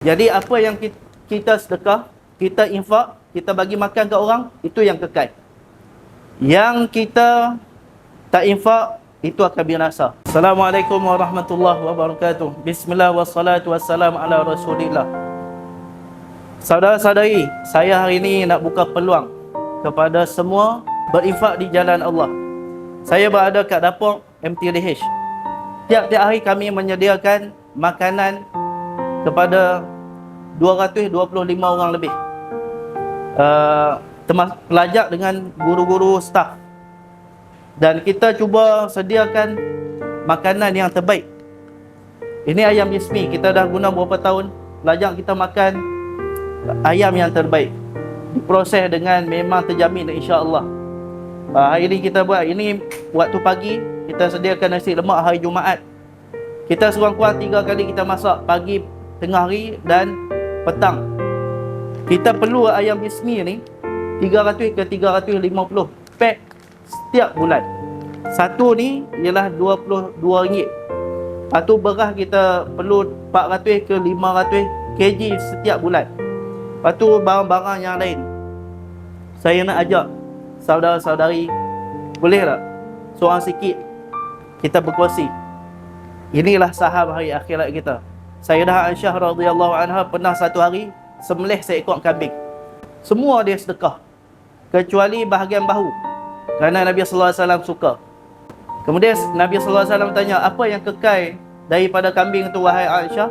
Jadi apa yang ki- kita sedekah, kita infak, kita bagi makan ke orang, itu yang kekal. Yang kita tak infak, itu akan binasa. Assalamualaikum warahmatullahi wabarakatuh. Bismillah wassalatu wassalamu ala rasulillah. Saudara-saudari, saya hari ini nak buka peluang kepada semua berinfak di jalan Allah. Saya berada kat dapur MTDH. Tiap-tiap hari kami menyediakan makanan kepada 225 orang lebih. Uh, termasuk pelajar dengan guru-guru staf. Dan kita cuba sediakan makanan yang terbaik. Ini ayam Yasmi, kita dah guna berapa tahun. Pelajar kita makan ayam yang terbaik. Diproses dengan memang terjamin insya-Allah. Uh, hari ini kita buat ini waktu pagi kita sediakan nasi lemak hari Jumaat. Kita sekurang-kurang tiga kali kita masak pagi, tengah hari dan petang. Kita perlu ayam bismi ni 300 ke 350 pack setiap bulan. Satu ni ialah RM22. Lepas tu beras kita perlu 400 ke 500 kg setiap bulan. Lepas tu barang-barang yang lain. Saya nak ajak saudara-saudari boleh tak seorang sikit kita berkongsi. Inilah saham hari akhirat kita. Sayyidah Aisyah radhiyallahu anha pernah satu hari sembelih seekor kambing. Semua dia sedekah kecuali bahagian bahu. Kerana Nabi sallallahu alaihi wasallam suka. Kemudian Nabi sallallahu alaihi wasallam tanya, "Apa yang kekal daripada kambing itu wahai Aisyah?"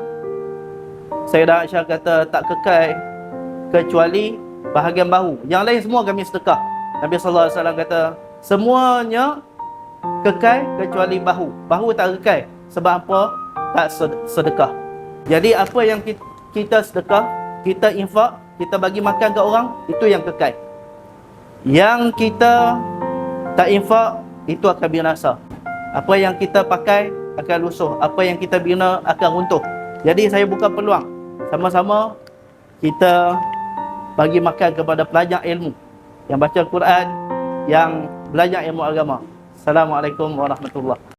Sayyidah Aisyah kata, "Tak kekal kecuali bahagian bahu. Yang lain semua kami sedekah." Nabi sallallahu alaihi wasallam kata, "Semuanya kekal kecuali bahu. Bahu tak kekal. Sebab apa? Tak sedekah." Jadi apa yang kita sedekah, kita infak, kita bagi makan ke orang, itu yang kekal. Yang kita tak infak, itu akan binasa. Apa yang kita pakai akan lusuh. Apa yang kita bina akan runtuh. Jadi saya buka peluang. Sama-sama kita bagi makan kepada pelajar ilmu. Yang baca Al-Quran, yang belajar ilmu agama. Assalamualaikum warahmatullahi